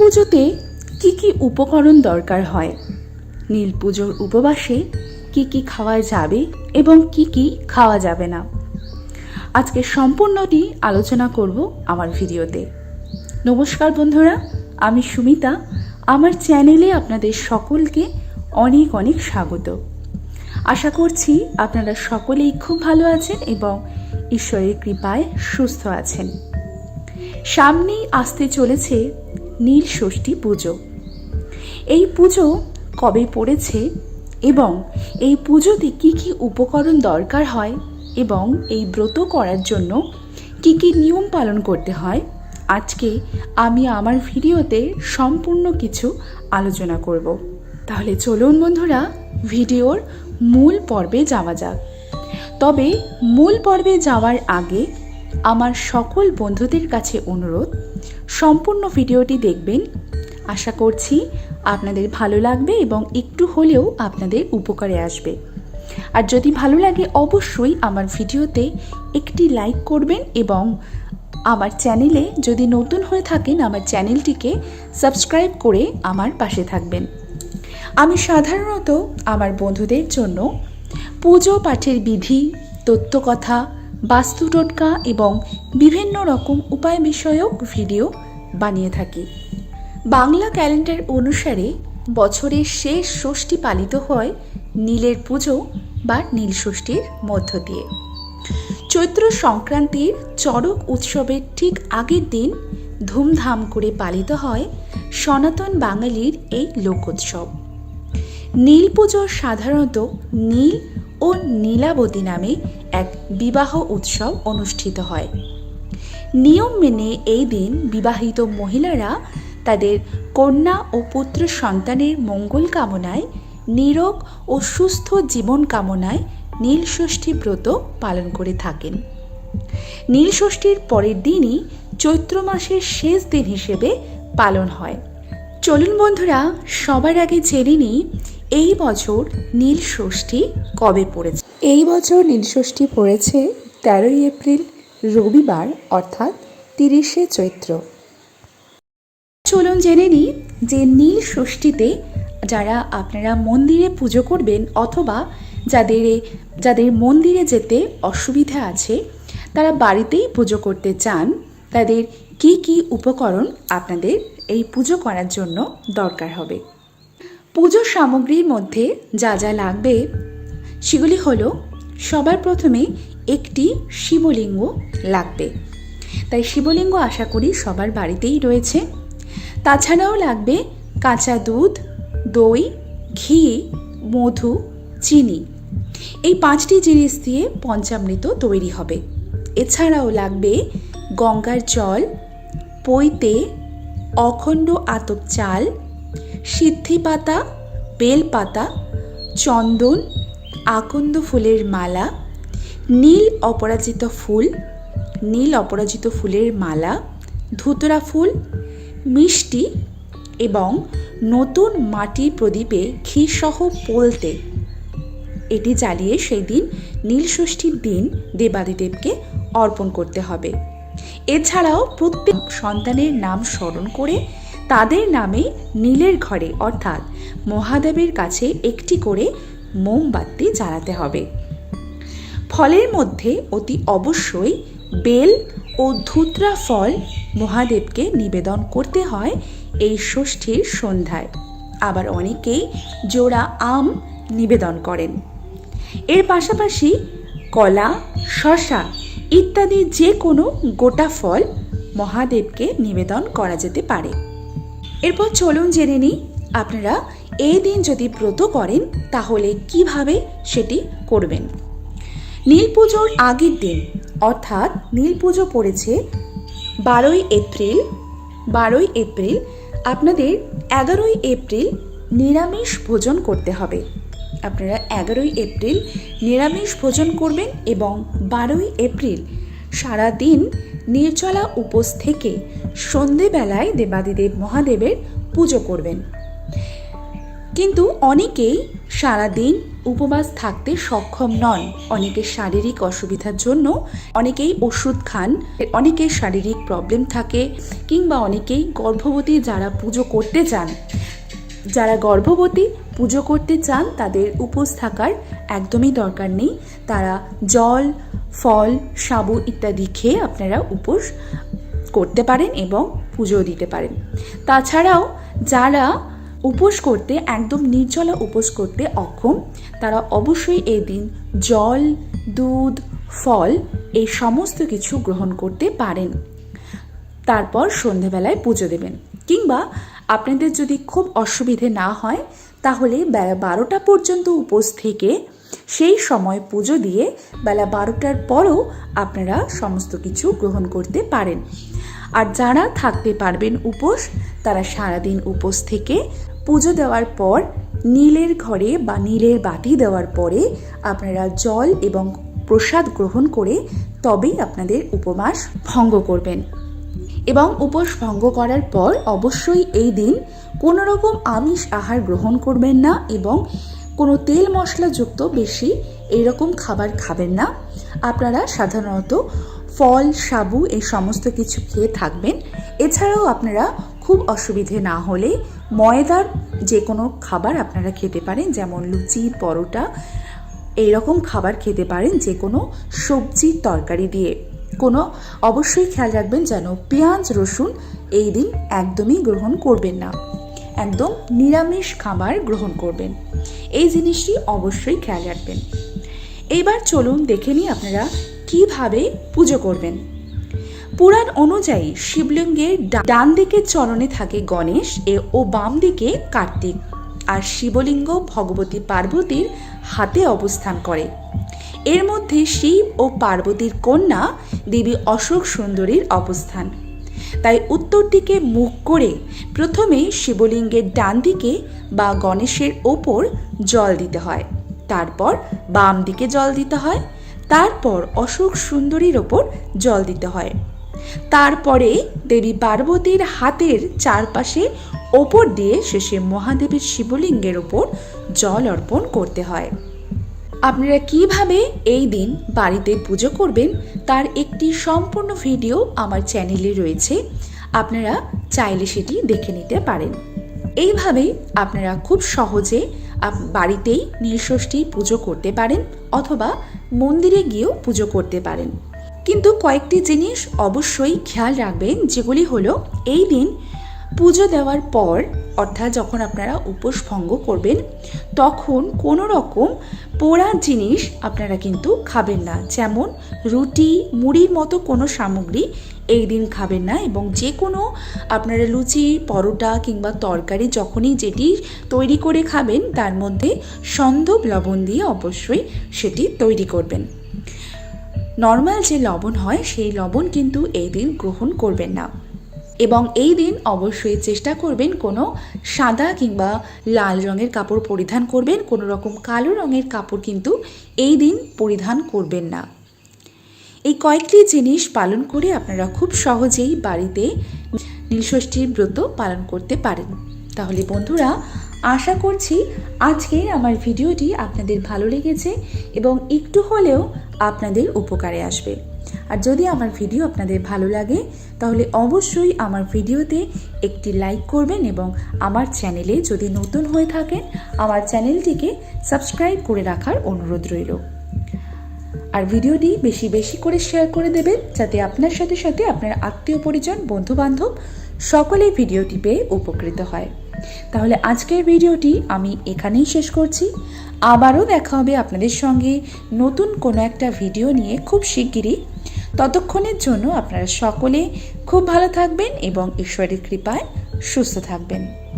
পুজোতে কি কি উপকরণ দরকার হয়? নীল পুজোর উপবাসে কি কি খাওয়া যাবে এবং কি কি খাওয়া যাবে না? আজকে সম্পূর্ণটি আলোচনা করব আমার ভিডিওতে। নমস্কার বন্ধুরা, আমি সুমিতা। আমার চ্যানেলে আপনাদের সকলকে অনেক অনেক স্বাগত। আশা করছি আপনারা সকলেই খুব ভালো আছেন এবং ঈশ্বরের কৃপায় সুস্থ আছেন। সামনেই আসতে চলেছে নীল ষষ্ঠী পুজো। এই পুজো কবে পড়েছে এবং এই পুজোতে কি কি উপকরণ দরকার হয় এবং এই ব্রত করার জন্য কি কি নিয়ম পালন করতে হয়, আজকে আমি আমার ভিডিওতে সম্পূর্ণ কিছু আলোচনা করব। তাহলে চলুন বন্ধুরা, ভিডিওর মূল পর্বে যাওয়া যাক। তবে মূল পর্বে যাওয়ার আগে আমার সকল বন্ধুদের কাছে অনুরোধ, সম্পূর্ণ ভিডিওটি দেখবেন। আশা করছি আপনাদের ভালো লাগবে এবং একটু হলেও আপনাদের উপকারে আসবে। আর যদি ভালো লাগে, অবশ্যই আমার ভিডিওতে একটি লাইক করবেন এবং আমার চ্যানেলে যদি নতুন হয়ে থাকেন, আমার চ্যানেলটিকে সাবস্ক্রাইব করে আমার পাশে থাকবেন। আমি সাধারণত আমার বন্ধুদের জন্য পুজো পাঠের বিধি তত্ত্বকথা বাস্তু টোটকা এবং বিভিন্ন রকম উপায় বিষয়ক ভিডিও বানিয়ে থাকি। বাংলা ক্যালেন্ডার অনুসারে বছরের শেষ ষষ্ঠী পালিত হয় নীলের পুজো বা নীল ষষ্ঠীর মধ্য দিয়ে। চৈত্র সংক্রান্তির চড়ক উৎসবের ঠিক আগের দিন ধুমধাম করে পালিত হয় সনাতন বাঙালির এই লোকোৎসব। নীল পুজো সাধারণত নীল ও নীলাবতী নামে এক বিবাহ উৎসব অনুষ্ঠিত হয়। নিয়ম মেনে এই দিন বিবাহিত মহিলারা তাদের কন্যা ও পুত্র সন্তানের মঙ্গল কামনায় নীরব ও সুস্থ জীবন কামনায় নীলষষ্ঠী ব্রত পালন করে থাকেন। নীলষষ্ঠীর পরের দিনই চৈত্র মাসের শেষ দিন হিসেবে পালন হয়। চলুন বন্ধুরা, সবার আগে জেনে নিই এই বছর নীলষষ্ঠী কবে পড়েছে। এই বছর নীলষষ্ঠী পড়েছে তেরোই এপ্রিল, রবিবার, অর্থাৎ তিরিশে চৈত্র। চলুন জেনে নিই যে নীল ষষ্ঠীতে যারা আপনারা মন্দিরে পুজো করবেন অথবা যাদের যাদের মন্দিরে যেতে অসুবিধা আছে, তারা বাড়িতেই পুজো করতে চান, তাদের কি কি উপকরণ আপনাদের এই পুজো করার জন্য দরকার হবে? পুজোর সামগ্রীর মধ্যে যা যা লাগবে সেগুলি হলো, সবার প্রথমে একটি শিবলিঙ্গ লাগবে। তাই শিবলিঙ্গ আশা করি সবার বাড়িতেই রয়েছে। তাছাড়াও লাগবে কাঁচা দুধ, দই, ঘি, মধু, চিনি। এই পাঁচটি জিনিস দিয়ে পঞ্চামৃত তৈরি হবে। এছাড়াও লাগবে গঙ্গার জল, পৈতে, অখণ্ড আতপ চাল সিদ্ধি পাতা বেল পাতা চন্দন আকন্দ ফুলের মালা, নীল অপরাজিত ফুল, নীল অপরাজিত ফুলের মালা, ধুতরা ফুল, মিষ্টি এবং নতুন মাটির প্রদীপে ঘিসহ পোলতে। এটি জ্বালিয়ে সেই দিন নীলষষ্ঠীর দিন দেবাদিদেবকে অর্পণ করতে হবে। এছাড়াও প্রত্যেক সন্তানের নাম স্মরণ করে তাদের নামে নীলের ঘরে অর্থাৎ মহাদেবের কাছে একটি করে মোমবাতি জ্বালাতে হবে। ফলের মধ্যে অতি অবশ্যই বেল ও ধুতরা ফল মহাদেবকে নিবেদন করতে হয় এই ষষ্ঠীর সন্ধ্যায়। আবার অনেকেই জোড়া আম নিবেদন করেন। এর পাশাপাশি কলা, শশা ইত্যাদি যে কোনো গোটা ফল মহাদেবকে নিবেদন করা যেতে পারে। এরপর চলুন জেনে নিই আপনারা এই দিন যদি ব্রত করেন, তাহলে কীভাবে সেটি করবেন? নীল পুজোর আগের দিন, অর্থাৎ নীল পুজো পড়েছে বারোই এপ্রিল বারোই এপ্রিল আপনাদের এগারোই এপ্রিল নিরামিষ ভোজন করতে হবে। আপনারা এগারোই এপ্রিল নিরামিষ ভোজন করবেন এবং বারোই এপ্রিল সারা দিন নির্জলা উপোস থেকে সন্ধেবেলায় দেবাদিদেব মহাদেবের পুজো করবেন। কিন্তু অনেকেই সারাদিন উপবাস থাকতে সক্ষম নন। অনেকের শারীরিক অসুবিধার জন্য অনেকেই ওষুধ খান, অনেকের শারীরিক প্রবলেম থাকে কিংবা অনেকেই গর্ভবতী যারা পুজো করতে চান। যারা গর্ভবতী পুজো করতে চান, তাদের উপোস থাকার একদমই দরকার নেই। তারা জল, ফল, সাবু ইত্যাদি খেয়ে আপনারা উপোস করতে পারেন এবং পুজো দিতে পারেন। তাছাড়াও যারা উপোস করতে, একদম নির্জলা উপোস করতে অক্ষম। তারা অবশ্যই এই দিন জল, দুধ, ফল, এই সমস্ত কিছু গ্রহণ করতে পারেন। তারপর সন্ধেবেলায় পুজো দেবেন। কিংবা আপনাদের যদি খুব অসুবিধে না হয়, তাহলে বেলা বারোটা পর্যন্ত উপোস থেকে সেই সময় পুজো দিয়ে বেলা বারোটার পরও আপনারা সমস্ত কিছু গ্রহণ করতে পারেন। আর যারা থাকতে পারবেন উপোস, তারা সারাদিন উপোস থেকে পুজো দেওয়ার পর, নীলের ঘরে বা নীলের বাতি দেওয়ার পরে আপনারা জল এবং প্রসাদ গ্রহণ করে তবেই আপনাদের উপবাস ভঙ্গ করবেন। এবং উপোস ভঙ্গ করার পর অবশ্যই এই দিন কোনো রকম আমিষ আহার গ্রহণ করবেন না এবং কোনো তেল মশলাযুক্ত বেশি এইরকম খাবার খাবেন না। আপনারা সাধারণত ফল, সাবু এই সমস্ত কিছু খেয়ে থাকবেন। এছাড়াও আপনারা খুব অসুবিধে না হলে ময়দার যে কোনো খাবার আপনারা খেতে পারেন, যেমন লুচি, পরোটা, এইরকম খাবার খেতে পারেন যে কোনো সবজির তরকারি দিয়ে। কোনো, অবশ্যই খেয়াল রাখবেন যেন পেঁয়াজ, রসুন এই দিন একদমই গ্রহণ করবেন না। একদম নিরামিষ খাবার গ্রহণ করবেন। এই জিনিসটি অবশ্যই খেয়াল রাখবেন। এইবার চলুন দেখে নিই আপনারা কীভাবে পুজো করবেন। পুরাণ অনুযায়ী শিবলিঙ্গের ডান দিকের চরণে থাকে গণেশ এ ও বাম দিকে কার্তিক। আর শিবলিঙ্গ ভগবতী পার্বতীর হাতে অবস্থান করে। এর মধ্যে শিব ও পার্বতীর কন্যা দেবী অশোক সুন্দরীর অবস্থান। তাই উত্তর দিকে মুখ করে প্রথমে শিবলিঙ্গের ডান দিকে বা গণেশের ওপর জল দিতে হয়। তারপর বাম দিকে জল দিতে হয়। তারপর অশোক সুন্দরীর ওপর জল দিতে হয়। তারপরে দেবী পার্বতীর হাতের চারপাশে ওপর দিয়ে শেষে মহাদেবের শিবলিঙ্গের ওপর জল অর্পণ করতে হয়। আপনারা কীভাবে এই দিন বাড়িতে পুজো করবেন তার একটি সম্পূর্ণ ভিডিও আমার চ্যানেলে রয়েছে। আপনারা চাইলে সেটি দেখে নিতে পারেন। এইভাবে আপনারা খুব সহজে বাড়িতেই নীলষষ্ঠী পুজো করতে পারেন অথবা মন্দিরে গিয়েও পুজো করতে পারেন। কিন্তু কয়েকটি জিনিস অবশ্যই খেয়াল রাখবেন, যেগুলি হলো এই দিন পুজো দেওয়ার পর, অর্থাৎ যখন আপনারা উপোস ভঙ্গ করবেন, তখন কোনো রকম পোড়া জিনিস আপনারা কিন্তু খাবেন না। যেমন রুটি, মুড়ির মতো কোনো সামগ্রী এই দিন খাবেন না এবং যে কোনো আপনারা লুচি, পরোটা কিংবা তরকারি যখনই যেটি তৈরি করে খাবেন, তার মধ্যে সন্দব লবণ দিয়ে অবশ্যই সেটি তৈরি করবেন। নর্মাল যে লবণ হয়, সেই লবণ কিন্তু এই দিন গ্রহণ করবেন না। এবং এই দিন অবশ্যই চেষ্টা করবেন কোনো সাদা কিংবা লাল রঙের কাপড় পরিধান করবেন, কোনো রকম কালো রঙের কাপড় কিন্তু এই দিন পরিধান করবেন না। এই কয়েকটি জিনিস পালন করে আপনারা খুব সহজেই বাড়িতে নীলষষ্ঠীর ব্রত পালন করতে পারেন। তাহলে বন্ধুরা, আশা করছি আজকের আমার ভিডিওটি আপনাদের ভালো লেগেছে এবং একটু হলেও আপনাদের উপকারে আসবে। আর যদি আমার ভিডিও আপনাদের ভালো লাগে, তাহলে অবশ্যই আমার ভিডিওতে একটি লাইক করবেন এবং আমার চ্যানেলে যদি নতুন হয়ে থাকেন, আমার চ্যানেলটিকে সাবস্ক্রাইব করে রাখার অনুরোধ রইল। আর ভিডিওটি বেশি বেশি করে শেয়ার করে দেবেন, যাতে আপনার সাথে সাথে আপনার আত্মীয় পরিজন বন্ধু বান্ধব সকলেই ভিডিওটি পেয়ে উপকৃত হয়। তাহলে আজকের ভিডিওটি আমি এখানেই শেষ করছি। আবারও দেখা হবে আপনাদের সঙ্গে নতুন কোনো একটা ভিডিও নিয়ে খুব শিগগিরই। ততক্ষণের জন্য আপনারা সকলে খুব ভালো থাকবেন এবং ঈশ্বরের কৃপায় সুস্থ থাকবেন।